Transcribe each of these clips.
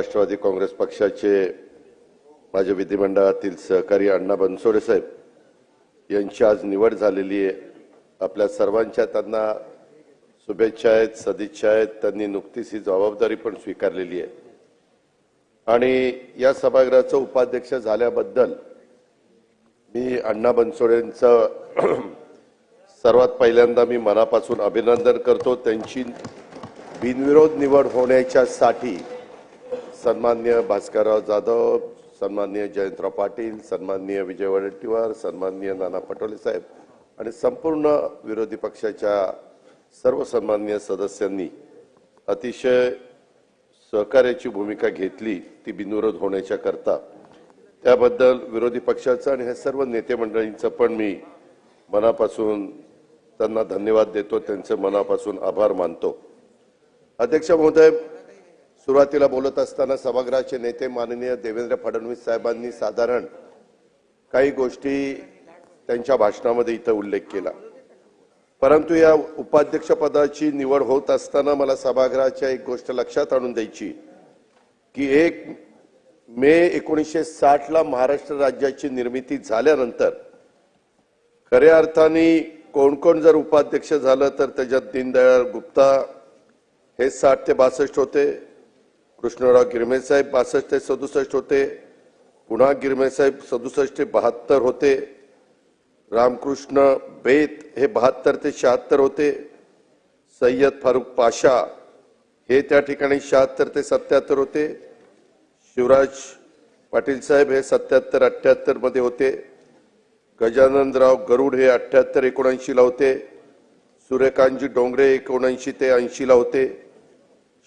राष्ट्रवादी काँग्रेस पक्षाचे माझ्या विधिमंडळातील सहकारी अण्णा बनसोडे साहेब यांची आज निवड झालेली आहे. आपल्या सर्वांच्या त्यांना शुभेच्छा आहेत सदिच्छा आहेत. त्यांनी नुकतीच ही जबाबदारी पण स्वीकारलेली आहे. आणि या सभागृहाचं उपाध्यक्ष झाल्याबद्दल मी अण्णा बनसोडेंचं सर्वात पहिल्यांदा मी मनापासून अभिनंदन करतो. त्यांची बिनविरोध निवड होण्याच्यासाठी सन्मान्य भास्करराव जाधव सन्मान्य जयंतराव पाटील सन्मान्य विजय वडेट्टीवार सन्मान्य नाना पटोले साहेब आणि संपूर्ण विरोधी पक्षाच्या सर्व सन्मान्य सदस्यांनी अतिशय सहकार्याची भूमिका घेतली ती बिनविरोध होण्याच्या करता. त्याबद्दल विरोधी पक्षाचं आणि ह्या सर्व नेते मंडळींचं पण मी मनापासून त्यांना धन्यवाद देतो त्यांचे मनापासून आभार मानतो. अध्यक्ष महोदय सुरुवातीला बोलत असताना सभागृहाचे नेते माननीय देवेंद्र फडणवीस साहेबांनी साधारण काही गोष्टी त्यांच्या भाषणामध्ये इथं उल्लेख केला. परंतु या उपाध्यक्षपदाची निवड होत असताना मला सभागृहाच्या एक गोष्ट लक्षात आणून द्यायची की एक मे एकोणीसशे साठला महाराष्ट्र राज्याची निर्मिती झाल्यानंतर खऱ्या अर्थाने कोण कोण जर उपाध्यक्ष झालं तर त्याच्यात दीनदयाळ गुप्ता हे साठ ते बासष्ट होते. कृष्णराव गिरमेसाहेब पासष्ट ते सदुसष्ट होते. पुन्हा गिरमेसाहेब सदुसष्ट ते बहात्तर होते. रामकृष्ण बेत हे बहात्तर ते शहात्तर होते. सय्यद फारुख पाशा हे त्या ठिकाणी शहात्तर ते सत्याहत्तर होते. शिवराज पाटील साहेब हे सत्याहत्तर अठ्ठ्याहत्तरमध्ये होते. गजाननराव गरुड हे अठ्ठ्याहत्तर एकोणऐंशीला होते. सूर्यकांतजी डोंगरे एकोणऐंशी ते ऐंशीला होते.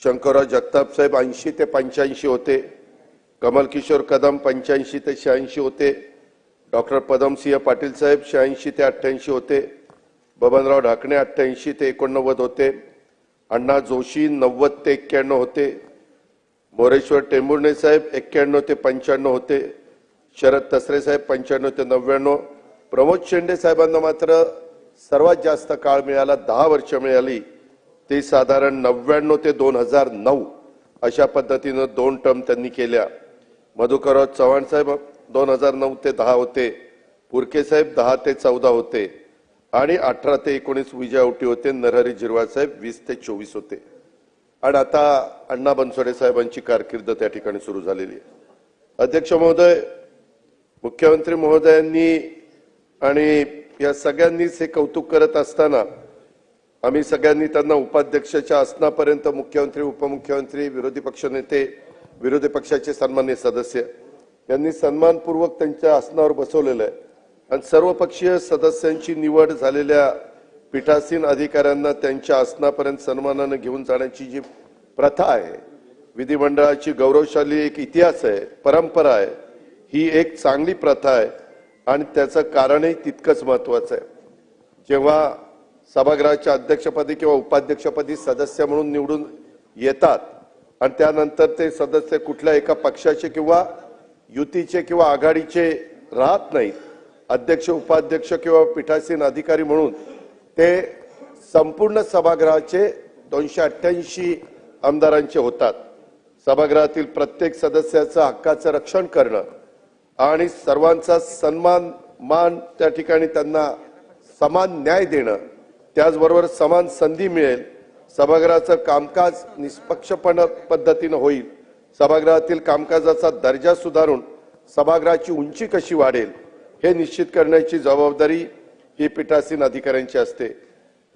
शंकरराव जगताप साहेब ऐंशी ते पंच्याऐंशी होते. कमल किशोर कदम पंच्याऐंशी ते शहाऐंशी होते. डॉक्टर पदमसिंह पाटील साहेब शहाऐंशी ते अठ्ठ्याऐंशी होते. बबनराव ढाकणे अठ्ठ्याऐंशी ते एकोणनव्वद होते. अण्णा जोशी नव्वद ते एक्क्याण्णव होते. मोरेश्वर टेंभुर्णे साहेब एक्क्याण्णव ते पंच्याण्णव होते. शरद तसरे साहेब पंच्याण्णव ते नव्याण्णव. प्रमोद शेंडे साहेबांना मात्र सर्वात जास्त काळ मिळाला दहा वर्ष मिळाली. ते साधारण नव्याण्णव ते दोन हजार नऊ अशा पद्धतीनं दोन टर्म त्यांनी केल्या. मधुकरराव चव्हाण साहेब दोन हजार नऊ ते दहा होते. पुरके साहेब दहा ते चौदा होते. आणि अठरा ते एकोणीस विजयावटी होते. नरहरी जिरवाळ साहेब वीस ते चोवीस होते. आणि आता अण्णा बनसोडे साहेबांची कारकीर्द त्या ठिकाणी सुरू झालेली आहे. अध्यक्ष महोदय मुख्यमंत्री महोदयांनी आणि या सगळ्यांनीच हे कौतुक करत असताना आम्ही सगळ्यांनी त्यांना उपाध्यक्षाच्या आसनापर्यंत मुख्यमंत्री उपमुख्यमंत्री विरोधी पक्षनेते विरोधी पक्षाचे सन्मान्य सदस्य यांनी सन्मानपूर्वक त्यांच्या आसनावर बसवलेलं आहे. आणि सर्वपक्षीय सदस्यांची निवड झालेल्या पीठासीन अधिकाऱ्यांना त्यांच्या आसनापर्यंत सन्मानानं घेऊन जाण्याची जी प्रथा आहे विधिमंडळाची गौरवशाली एक इतिहास आहे परंपरा आहे ही एक चांगली प्रथा आहे. आणि त्याचं कारणही तितकंच महत्वाचं आहे. जेव्हा सभागृहाच्या अध्यक्षपदी किंवा उपाध्यक्षपदी सदस्य म्हणून निवडून येतात. आणि त्यानंतर ते सदस्य कुठल्या एका पक्षाचे किंवा युतीचे किंवा आघाडीचे राहत नाहीत. अध्यक्ष उपाध्यक्ष किंवा पीठासीन अधिकारी म्हणून ते संपूर्ण सभागृहाचे दोनशे अठ्ठ्याऐंशी आमदारांचे होतात. सभागृहातील प्रत्येक सदस्याचं हक्काचं रक्षण करणं आणि सर्वांचा सन्मान मान त्या ठिकाणी त्यांना समान न्याय देणं त्याचबरोबर समान संधी मिळेल. सभागृहाचं कामकाज निष्पक्षपण पद्धतीनं होईल. सभागृहातील कामकाजाचा दर्जा सुधारून सभागृहाची उंची कशी वाढेल हे निश्चित करण्याची जबाबदारी ही पीठासीन अधिकाऱ्यांची असते.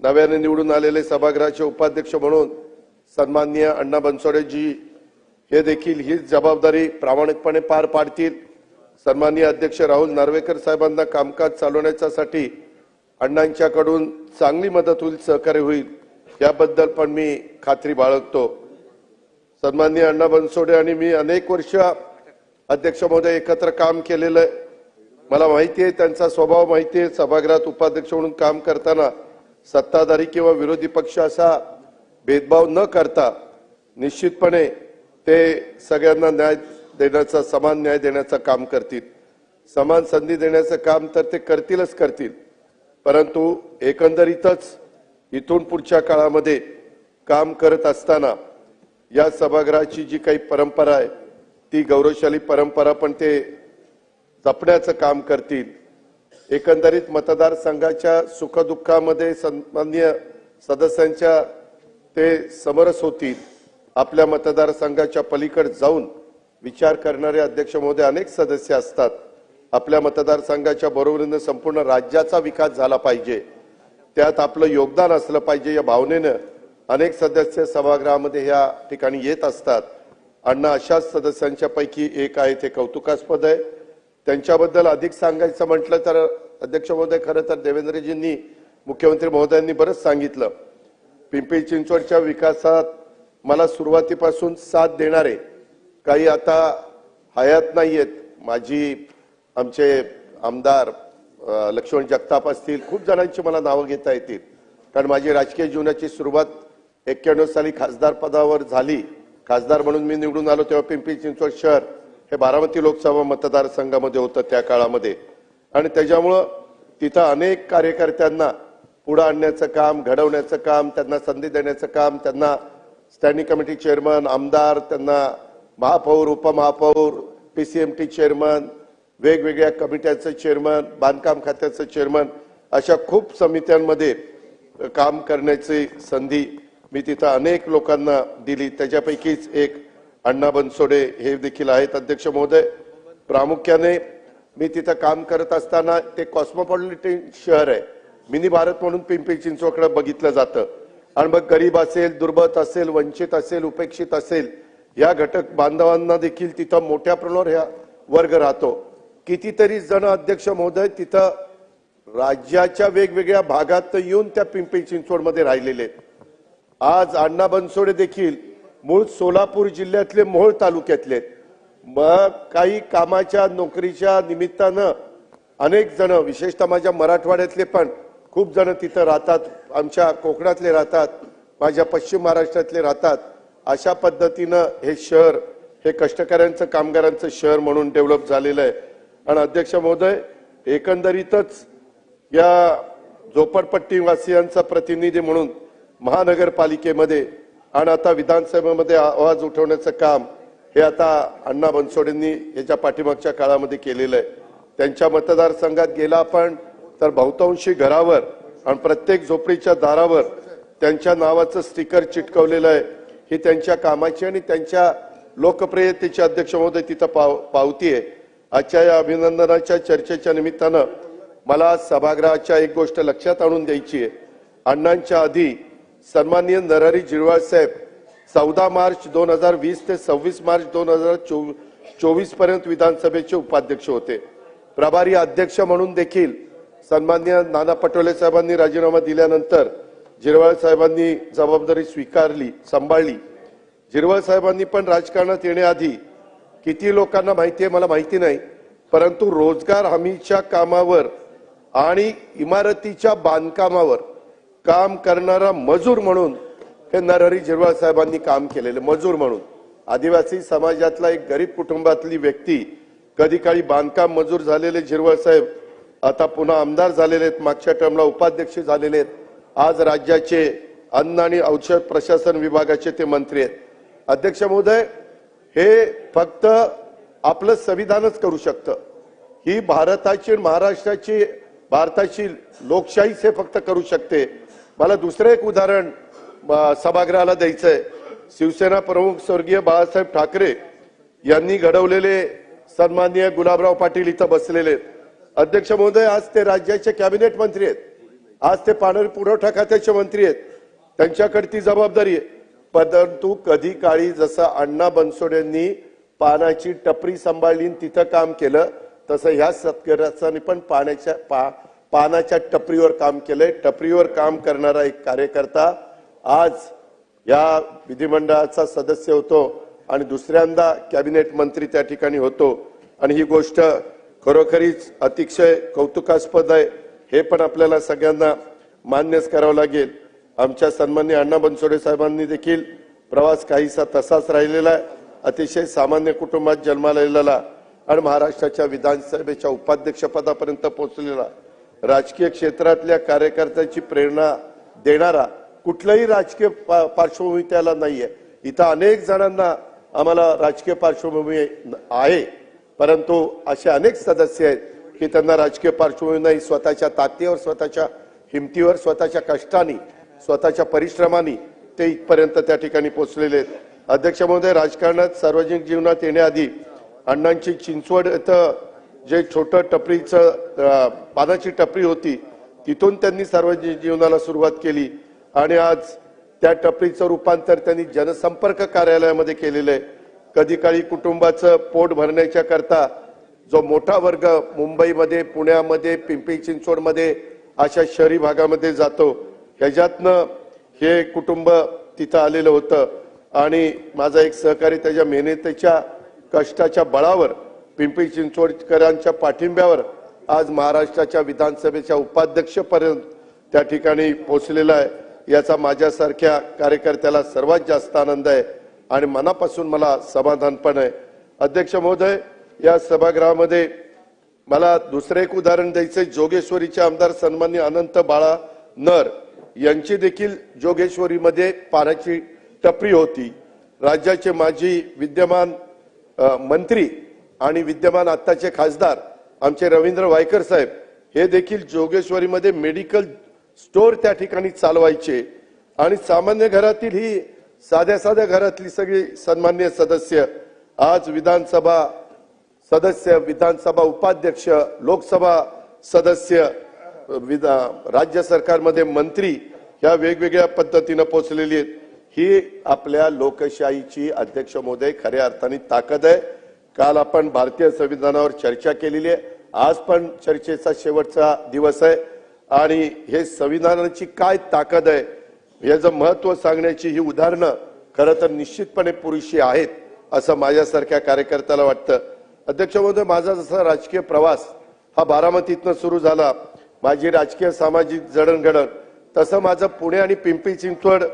नव्याने निवडून आलेले सभागृहाचे उपाध्यक्ष म्हणून सन्माननीय अण्णा बनसोडेजी हे देखील हीच जबाबदारी प्रामाणिकपणे पार पाडतील. सन्माननीय अध्यक्ष राहुल नार्वेकर साहेबांना कामकाज चालवण्याच्यासाठी अण्णांच्याकडून चांगली मदत होईल सहकार्य होईल याबद्दल पण मी खात्री बाळगतो. सन्माननीय अण्णा बनसोडे आणि मी अनेक वर्ष अध्यक्ष महोदय एकत्र काम केलेलं आहे. मला माहिती आहे त्यांचा स्वभाव माहिती आहे. सभागृहात उपाध्यक्ष म्हणून काम करताना सत्ताधारी किंवा विरोधी पक्ष असा भेदभाव न करता निश्चितपणे ते सगळ्यांना न्याय देण्याचा समान न्याय देण्याचं काम करतील. समान संधी देण्याचं काम तर ते करतीलच करतील. परंतु एकंदरीतच इथून पुढच्या काळामध्ये काम करत असताना या सभागृहाची जी काही परंपरा आहे ती गौरवशाली परंपरा पण ते जपण्याचं काम करतील. एकंदरीत मतदारसंघाच्या सुखदुःखामध्ये सन्मान्य सदस्यांच्या ते समरस होतील. आपल्या मतदारसंघाच्या पलीकडे जाऊन विचार करणारे अध्यक्ष महोदय अनेक सदस्य असतात. आपल्या मतदारसंघाच्या बरोबरीनं संपूर्ण राज्याचा विकास झाला पाहिजे. त्यात आपलं योगदान असलं पाहिजे या भावनेनं अनेक सदस्य सभागृहामध्ये या ठिकाणी येत असतात. अण्णा अशाच सदस्यांच्या पैकी एक आहे ते कौतुकास्पद आहे. त्यांच्याबद्दल अधिक सांगायचं म्हटलं तर अध्यक्ष महोदय खरं तर देवेंद्रजींनी मुख्यमंत्री महोदयांनी बरंच सांगितलं. पिंपरी चिंचवडच्या विकासात मला सुरुवातीपासून साथ देणारे काही आता हयात नाहीयेत. माझी आमचे आमदार लक्ष्मण जगताप असतील खूप जणांची मला नावं घेता येतील. कारण माझी राजकीय जीवनाची सुरुवात एक्क्याण्णव साली खासदार पदावर झाली. खासदार म्हणून मी निवडून आलो तेव्हा पिंपरी चिंचवड शहर हे बारामती लोकसभा मतदारसंघामध्ये होतं त्या काळामध्ये. आणि त्याच्यामुळं तिथं अनेक कार्यकर्त्यांना पुढं आणण्याचं काम घडवण्याचं काम त्यांना संधी देण्याचं काम त्यांना स्टँडिंग कमिटी चेअरमन आमदार त्यांना महापौर उपमहापौर P C M T chairman वेगवेगळ्या कमिट्याचं चेअरमन बांधकाम खात्याचं चेअरमन अशा खूप समित्यांमध्ये काम करण्याची संधी मी तिथं अनेक लोकांना दिली. त्याच्यापैकीच एक अण्णा बनसोडे हे देखील आहेत अध्यक्ष महोदय. प्रामुख्याने मी तिथं काम करत असताना ते कॉस्मोपॉलिटन शहर आहे. मिनी भारत म्हणून पिंपरी चिंचवडकडे बघितलं जातं. आणि मग गरीब असेल दुर्बत असेल वंचित असेल उपेक्षित असेल या घटक बांधवांना देखील तिथं मोठ्या प्रमाणावर ह्या वर्ग राहतो. कितीतरी जण अध्यक्ष महोदय तिथं राज्याच्या वेगवेगळ्या भागात येऊन त्या पिंपरी चिंचवडमध्ये राहिलेले आज अण्णा बनसोडे देखील मूळ सोलापूर जिल्ह्यातले मोहोळ तालुक्यातले मग काही कामाच्या नोकरीच्या निमित्तानं अनेक जण विशेषतः माझ्या मराठवाड्यातले पण खूप जण तिथं राहतात आमच्या कोकणातले राहतात माझ्या पश्चिम महाराष्ट्रातले राहतात. अशा पद्धतीनं हे शहर हे कष्टकऱ्यांचं कामगारांचं शहर म्हणून डेव्हलप झालेलं आहे. आणि अध्यक्ष महोदय एकंदरीतच या झोपडपट्टीवासियांचा प्रतिनिधी म्हणून महानगरपालिकेमध्ये आणि आता विधानसभेमध्ये आवाज उठवण्याचं काम हे आता अण्णा बनसोडेंनी याच्या पाठीमागच्या काळामध्ये केलेलं आहे. त्यांच्या मतदारसंघात गेला आपण तर बहुतांशी घरावर आणि प्रत्येक झोपडीच्या दारावर त्यांच्या नावाचं स्टिकर चिटकवलेलं आहे. ही त्यांच्या कामाची आणि त्यांच्या लोकप्रियतेची अध्यक्ष महोदय तिथं पाव पावती आहे. आजच्या या अभिनंदनाच्या चर्चेच्या निमित्तानं मला सभागृहाच्या एक गोष्ट लक्षात आणून द्यायची आहे. अण्णांच्या आधी सन्माननीय नरहरी जिरवाळ साहेब चौदा मार्च दोन हजार वीस ते सव्वीस मार्च दोन हजार चोवीसपर्यंत विधानसभेचे उपाध्यक्ष होते. प्रभारी अध्यक्ष म्हणून देखील सन्मान्य नाना पटोले साहेबांनी राजीनामा दिल्यानंतर जिरवाळ साहेबांनी जबाबदारी स्वीकारली सांभाळली. जिरवाळ साहेबांनी पण राजकारणात येण्याआधी किती लोकांना माहिती आहे मला माहिती नाही. परंतु रोजगार हमीच्या कामावर आणि इमारतीच्या बांधकामावर काम करणारा मजूर म्हणून हे नरहरी झिरवाळ साहेबांनी काम केलेले मजूर म्हणून. आदिवासी समाजातला एक गरीब कुटुंबातली व्यक्ती कधी काळी बांधकाम मजूर झालेले झिरवळ साहेब आता पुन्हा आमदार झालेले आहेत मागच्या टर्मला उपाध्यक्ष झालेले आहेत. आज राज्याचे अन्न आणि औषध प्रशासन विभागाचे ते मंत्री आहेत. अध्यक्ष महोदय हे फक्त आपलं संविधानच करू शकतं. ही भारताची महाराष्ट्राची भारताची लोकशाहीच हे फक्त करू शकते. मला दुसरं एक उदाहरण अ, सभागृहाला द्यायचंय. शिवसेना प्रमुख स्वर्गीय बाळासाहेब ठाकरे यांनी घडवलेले सन्माननीय गुलाबराव पाटील इथं बसलेले अध्यक्ष महोदय आज ते राज्याचे कॅबिनेट मंत्री आहेत. आज ते पाणी पुरवठा खात्याचे मंत्री आहेत. त्यांच्याकडे ती जबाबदारी आहे. परंतु कधी काळी जसं अण्णा बनसोडेंनी पानाची टपरी सांभाळली तिथं काम केलं तसं ह्या सत्कर्याचानी पण पाण्याच्या पा पानाच्या टपरीवर काम केलंय. टपरीवर काम करणारा एक कार्यकर्ता आज या विधिमंडळाचा सदस्य होतो आणि दुसऱ्यांदा कॅबिनेट मंत्री त्या ठिकाणी होतो. आणि ही गोष्ट खरोखरीच अतिशय कौतुकास्पद आहे. हे पण आपल्याला सगळ्यांना मान्यच करावं लागेल. आमच्या सन्मान्य अण्णा बनसोडे साहेबांनी देखील प्रवास काहीसा तसाच राहिलेला आहे. अतिशय सामान्य कुटुंबात जन्माला आलेला आणि महाराष्ट्राच्या विधानसभेच्या उपाध्यक्षपदापर्यंत पोहोचलेला राजकीय क्षेत्रातल्या कार्यकर्त्याची प्रेरणा देणारा कुठलाही राजकीय पा- पार्श्वभूमी त्याला नाहीये. इथं अनेक जणांना आम्हाला राजकीय पार्श्वभूमी आहे. परंतु असे अनेक सदस्य आहेत की त्यांना राजकीय पार्श्वभूमी नाही स्वतःच्या ताकदीवर स्वतःच्या हिमतीवर स्वतःच्या कष्टाने स्वतःच्या परिश्रमाने ते इथपर्यंत त्या ठिकाणी पोहोचलेले आहेत. अध्यक्ष महोदय राजकारणात सार्वजनिक जीवनात येण्याआधी अण्णांची चिंचवड इथं जे छोटं टपरीचं पानाची टपरी होती तिथून त्यांनी सार्वजनिक जीवनाला सुरुवात केली आणि आज त्या टपरीचं रूपांतर त्यांनी जनसंपर्क कार्यालयामध्ये केलेलं आहे. कधी काळी कुटुंबाचं पोट भरण्याच्या करता जो मोठा वर्ग मुंबईमध्ये पुण्यामध्ये पिंपरी चिंचवडमध्ये अशा शहरी भागामध्ये जातो ह्याच्यातनं हे कुटुंब तिथं आलेलं होतं आणि माझा एक सहकारी त्याच्या मेहनतीच्या कष्टाच्या बळावर पिंपरी चिंचवडकरांच्या पाठिंब्यावर आज महाराष्ट्राच्या विधानसभेच्या उपाध्यक्षपर्यंत त्या ठिकाणी पोहोचलेला आहे. याचा माझ्यासारख्या कार्यकर्त्याला सर्वात जास्त आनंद आहे आणि मनापासून मला समाधान पण आहे. अध्यक्ष महोदय या सभागृहामध्ये मला दुसरं एक उदाहरण द्यायचं जोगेश्वरीचे आमदार सन्मान्य अनंत बाळा नर यांची देखील जोगेश्वरीमध्ये पाण्याची टपरी होती. राज्याचे माजी विद्यमान मंत्री आणि विद्यमान आत्ताचे खासदार आमचे रवींद्र वायकर साहेब हे देखील जोगेश्वरीमध्ये मेडिकल स्टोअर त्या ठिकाणी चालवायचे आणि सामान्य घरातील ही साध्या साध्या घरातली सगळी सन्मान्य सदस्य आज विधानसभा सदस्य विधानसभा उपाध्यक्ष लोकसभा सदस्य विधा- राज्य सरकारमध्ये मंत्री ह्या वेगवेगळ्या पद्धतीनं पोहोचलेली आहेत. ही आपल्या लोकशाहीची अध्यक्ष महोदय खऱ्या अर्थाने ताकद आहे. काल आपण भारतीय संविधानावर चर्चा केलेली आहे. आज पण चर्चेचा शेवटचा दिवस आहे. आणि हे संविधानाची काय ताकद आहे याचं महत्त्व सांगण्याची ही उदाहरणं खरं तर निश्चितपणे पुरेशी आहेत असं माझ्यासारख्या कार्यकर्त्याला वाटतं. अध्यक्ष महोदय माझा जसा राजकीय प्रवास हा बारामतीतनं सुरू झाला. माझी राजकीय सामाजिक जडणघडण तसं माझं पुणे आणि पिंपरी चिंचवड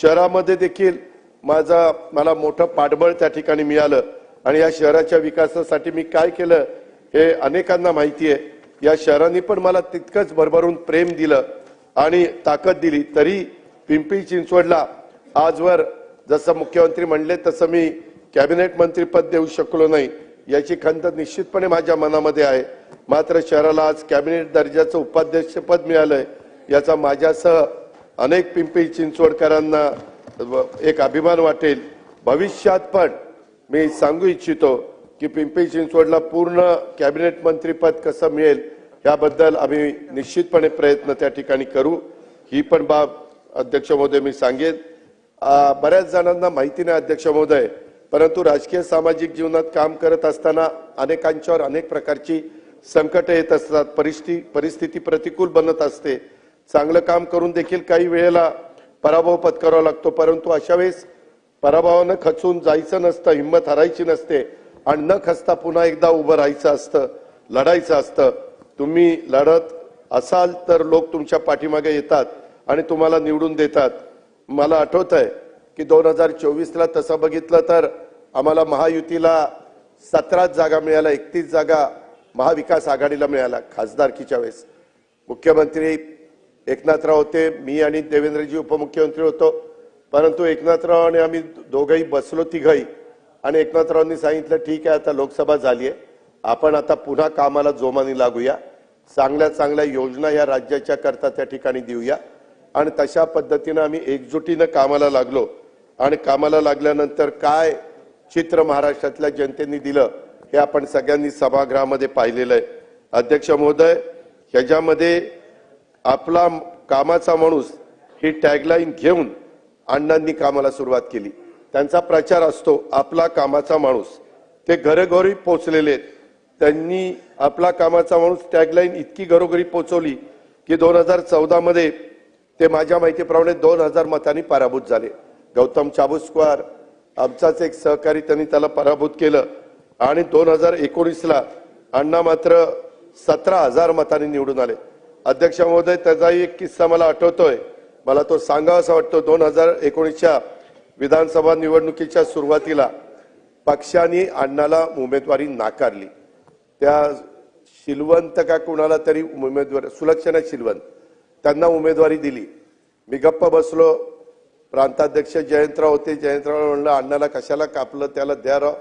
शहरामध्ये देखील माझा मला मोठं पाठबळ त्या ठिकाणी मिळालं. आणि या शहराच्या विकासासाठी मी काय केलं हे अनेकांना माहिती आहे. या शहरांनी पण मला तितकंच भरभरून प्रेम दिलं आणि ताकद दिली. तरी पिंपरी चिंचवडला आजवर जसं मुख्यमंत्री म्हणले तसं मी कॅबिनेट मंत्रीपद देऊ शकलो नाही. याची खंत निश्चितपणे माझ्या मनामध्ये आहे. मात्र शहराला आज कॅबिनेट दर्जाचं उपाध्यक्षपद मिळालंय. याचा माझ्यासह अनेक पिंपरी चिंचवडकरांना एक अभिमान वाटेल. भविष्यात पण मी सांगू इच्छितो की पिंपरी चिंचवडला पूर्ण कॅबिनेट मंत्रीपद कसं मिळेल याबद्दल आम्ही निश्चितपणे प्रयत्न त्या ठिकाणी करू. ही पण बाब अध्यक्ष महोदय मी सांगेन. बऱ्याच जणांना माहिती नाही अध्यक्ष महोदय. परंतु राजकीय सामाजिक जीवनात काम करत असताना अनेकांच्यावर अनेक प्रकारची संकट येत असतात. परिस्थिती परिस्थिती प्रतिकूल बनत असते. चांगलं काम करून देखील काही वेळेला पराभव पत्करावा लागतो. परंतु अशा वेळेस पराभवानं खचून जायचं नसतं हिंमत हरायची नसते आणि न खचता पुन्हा एकदा उभं राहायचं असतं लढायचं असतं. तुम्ही लढत असाल तर लोक तुमच्या पाठीमागे येतात आणि तुम्हाला निवडून देतात. मला आठवत आहे की दोन हजार चोवीसला तसं बघितलं तर आम्हाला महायुतीला सतरा जागा मिळाल्या एकतीस जागा महाविकास आघाडीला मिळाल्या खासदारकीच्या वेळेस. मुख्यमंत्री एकनाथराव होते मी आणि देवेंद्रजी उपमुख्यमंत्री होतो. परंतु एकनाथराव आणि आम्ही दोघंही बसलो तिघही आणि एकनाथरावांनी सांगितलं ठीक आहे आता लोकसभा झाली आहे. आपण आता पुन्हा कामाला जोमाने लागूया. चांगल्या चांगल्या योजना या राज्याच्या करता त्या ठिकाणी देऊया. आणि तशा पद्धतीनं आम्ही एकजुटीनं कामाला लागलो. आणि कामाला लागल्यानंतर काय चित्र महाराष्ट्रातल्या जनतेने दिलं हे आपण सगळ्यांनी सभागृहामध्ये पाहिलेलं आहे. अध्यक्ष महोदय ह्याच्यामध्ये आपला कामाचा माणूस ही टॅगलाईन घेऊन अण्णांनी कामाला सुरुवात केली. त्यांचा प्रचार असतो आपला कामाचा माणूस. ते घरोघरी पोचलेले आहेत. त्यांनी आपला कामाचा माणूस टॅगलाईन इतकी घरोघरी पोचवली की दोन हजार चौदामध्ये ते माझ्या माहितीप्रमाणे दोन हजार मतांनी पराभूत झाले. गौतम चाबुस्कर आमचाच एक सहकारी त्यांनी त्याला पराभूत केलं. आणि दोन हजार एकोणीसला अण्णा मात्र सतरा हजार मतांनी निवडून आले. अध्यक्ष महोदय त्याचाही एक किस्सा मला आठवतोय. मला तो सांगावासा वाटतो. दोन हजार एकोणीसच्या विधानसभा निवडणुकीच्या सुरुवातीला पक्षाने अण्णाला उमेदवारी नाकारली. त्या शिलवंत का कुणाला तरी उमेदवार सुलक्षणा शिलवंत त्यांना उमेदवारी दिली. मी गप्प बसलो. प्रांताध्यक्ष जयंतराव होते. जयंतराव म्हणलं अण्णाला कशाला कापलं? त्याला द्या राव.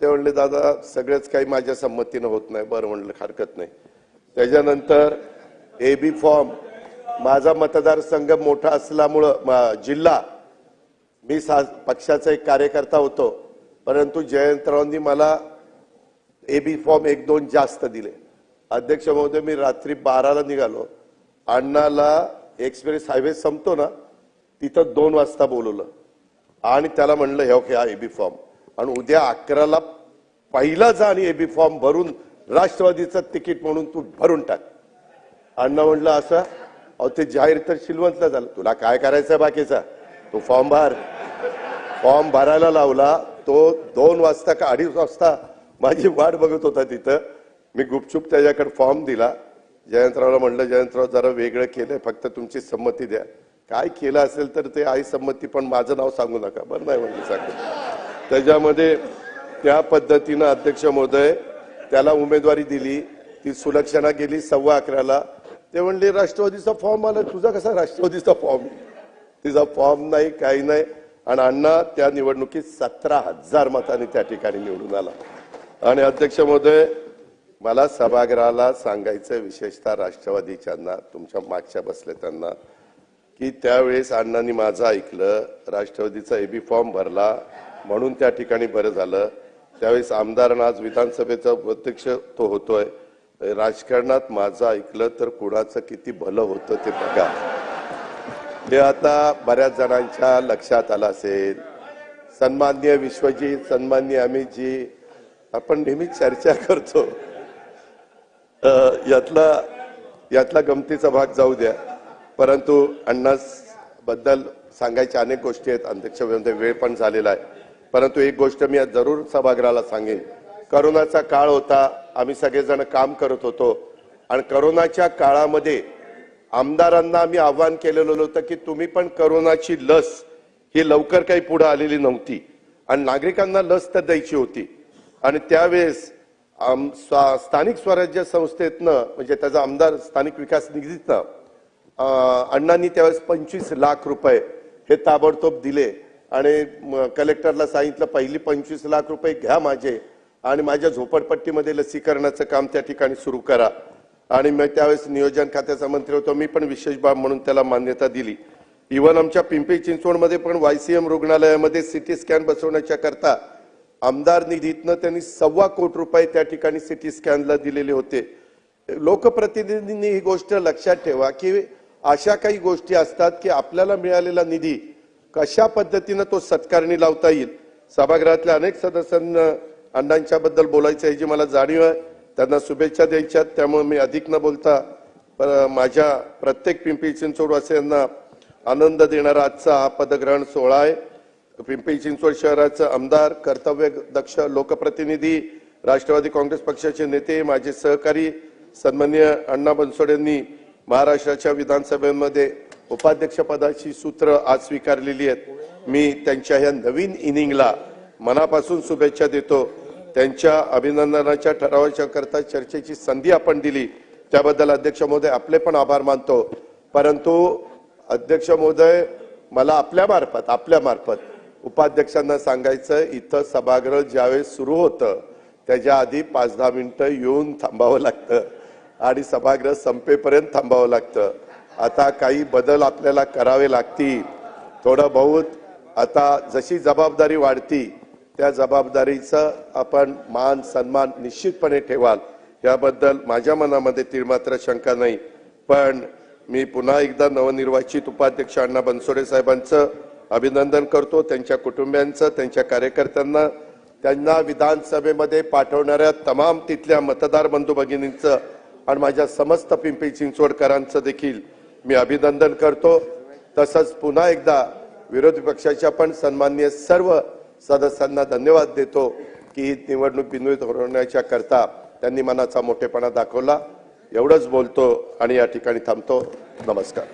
ते म्हणले दादा सगळेच काही माझ्या संमतीनं होत नाही. बरं म्हणलं हरकत नाही. त्याच्यानंतर ए बी फॉर्म माझा मतदारसंघ मोठा असल्यामुळं जिल्हा. मी सा पक्षाचा एक कार्यकर्ता होतो. परंतु जयंतरावांनी मला ए बी फॉर्म एक दोन जास्त दिले. अध्यक्ष महोदय मी रात्री बाराला निघालो. अण्णाला एक्सप्रेस हायवे संपतो ना तिथं दोन वाजता बोलवलं. आणि त्याला म्हणलं हे ओके हा एबी फॉर्म आणि उद्या अकराला पहिला जा आणि एबी फॉर्म भरून राष्ट्रवादीचं तिकीट म्हणून तू भरून टाक. अण्णा म्हणलं असं? अहो ते जाहीर तर शिलवंतला झालं. तुला काय करायचं बाकीचा? तो फॉर्म भर. फॉर्म भरायला लावला. तो दोन वाजता का अडीच वाजता माझी वाट बघत होता तिथं. मी गुपचूप त्याच्याकडे फॉर्म दिला. जयंतरावला म्हणलं जयंतराव जरा वेगळं केलंय. फक्त तुमची संमती द्या. काय केलं असेल तर ते आई संमती पण माझं नाव सांगू नका. बरं नाही म्हणजे सांगू. त्याच्यामध्ये त्या पद्धतीनं अध्यक्ष महोदय त्याला उमेदवारी दिली. ती सुलक्षणा गेली सव्वा अकराला. ते म्हणले राष्ट्रवादीचा फॉर्म आला तुझा कसा राष्ट्रवादीचा फॉर्म तिचा फॉर्म नाही काही नाही. आणि अण्णा त्या निवडणुकीत सतरा हजार मतांनी त्या ठिकाणी निवडून आला. आणि अध्यक्ष महोदय मला सभागृहाला सांगायचं विशेषतः राष्ट्रवादीच्यांना तुमच्या मागच्या बसले त्यांना की त्यावेळेस अण्णांनी माझं ऐकलं राष्ट्रवादीचा एबी फॉर्म भरला म्हणून त्या ठिकाणी बरं झालं. त्यावेळेस आमदार आज विधानसभेचा प्रत्यक्ष तो होतोय. राजकारणात माझं ऐकलं तर कुणाचं किती भलं होतं ते बघा. ते आता बऱ्याच जणांच्या लक्षात आलं असेल. सन्मान्य विश्वजीत सन्मान्य अमितजी आपण नेहमी चर्चा करतो. यातला यातला गमतीचा भाग जाऊ द्या. परंतु अण्णासबद्दल सांगायच्या अनेक गोष्टी आहेत. अध्यक्ष वेळ पण झालेला आहे. परंतु एक गोष्ट मी आज जरूर सभागृहाला सांगेन. करोनाचा काळ होता आम्ही सगळेजण काम करत होतो. आणि करोनाच्या काळामध्ये आमदारांना आम्ही आव्हान केलेलं होतं की तुम्ही पण करोनाची लस ही लवकर काही पुढे आलेली नव्हती. आणि नागरिकांना लस तर द्यायची होती. आणि त्यावेळेस आम- स्वा- स्थानिक स्वराज्य संस्थेतनं म्हणजे त्याचा आमदार स्थानिक विकास निधीतनं अण्णांनी त्यावेळेस पंचवीस लाख रुपये हे ताबडतोब दिले आणि कलेक्टरला सांगितलं पहिली पंचवीस लाख रुपये घ्या माझे आणि माझ्या झोपडपट्टीमध्ये लसीकरणाचं काम त्या ठिकाणी सुरू करा. आणि मग त्यावेळेस नियोजन खात्याचा मंत्री होतो. मी पण विशेष बाब म्हणून त्याला मान्यता दिली. इव्हन आमच्या पिंपरी चिंचवडमध्ये पण वायसीएम रुग्णालयामध्ये सिटी स्कॅन बसवण्याच्या करता आमदार निधीतनं त्यांनी सव्वा कोटी रुपये त्या ठिकाणी सिटी स्कॅनला दिलेले होते. लोकप्रतिनिधींनी ही गोष्ट लक्षात ठेवा की अशा काही गोष्टी असतात की आपल्याला मिळालेला निधी कशा पद्धतीनं तो सत्कारणी लावता येईल? सभागृहातल्या अनेक सदस्यांना अण्णांच्या बद्दल बोलायचं जी मला जाणीव आहे. त्यांना शुभेच्छा द्यायच्या त्यामुळे मी अधिक न बोलता पर- माझ्या प्रत्येक पिंपरी चिंचवडवासियांना आनंद देणारा आजचा हा पदग्रहण सोहळा आहे. पिंपरी चिंचवड शहराचं आमदार कर्तव्य दक्ष लोकप्रतिनिधी राष्ट्रवादी काँग्रेस पक्षाचे नेते माझे सहकारी सन्मान्य अण्णा बनसोड यांनी महाराष्ट्राच्या विधानसभेमध्ये उपाध्यक्षपदाची सूत्र आज स्वीकारलेली आहेत. मी त्यांच्या ह्या नवीन इनिंगला मनापासून शुभेच्छा देतो. त्यांच्या अभिनंदनाच्या ठरावाच्या करता चर्चेची संधी आपण दिली. त्याबद्दल अध्यक्ष महोदय आपले पण आभार मानतो. परंतु अध्यक्ष महोदय मला आपल्या मार्फत आपल्या मार्फत उपाध्यक्षांना सांगायचं इथं सभागृह ज्यावेळेस सुरू होतं त्याच्या आधी पाच दहा मिनिटं येऊन थांबावं लागतं. आणि सभागृह संपेपर्यंत थांबावं लागतं. आता काही बदल आपल्याला करावे लागतील. थोडं बहुत आता जशी जबाबदारी वाढती त्या जबाबदारीचं आपण मान सन्मान निश्चितपणे ठेवाल. याबद्दल माझ्या मनामध्ये तीळमात्र शंका नाही. पण मी पुन्हा एकदा नवनिर्वाचित उपाध्यक्ष अण्णा बनसोडे साहेबांचं अभिनंदन करतो. त्यांच्या कुटुंबियांचं त्यांच्या कार्यकर्त्यांना त्यांना विधानसभेमध्ये पाठवणाऱ्या तमाम तिथल्या मतदार बंधू भगिनींचं आणि माझ्या समस्त पिंपरी चिंचवडकरांचं देखील मी अभिनंदन करतो. तसंच पुन्हा एकदा विरोधी पक्षाच्या पण सन्माननीय सर्व सदस्यांना धन्यवाद देतो की ही निवडणूक बिनवित होण्याच्या करता त्यांनी मनाचा मोठेपणा दाखवला. एवढंच बोलतो आणि या ठिकाणी थांबतो. नमस्कार.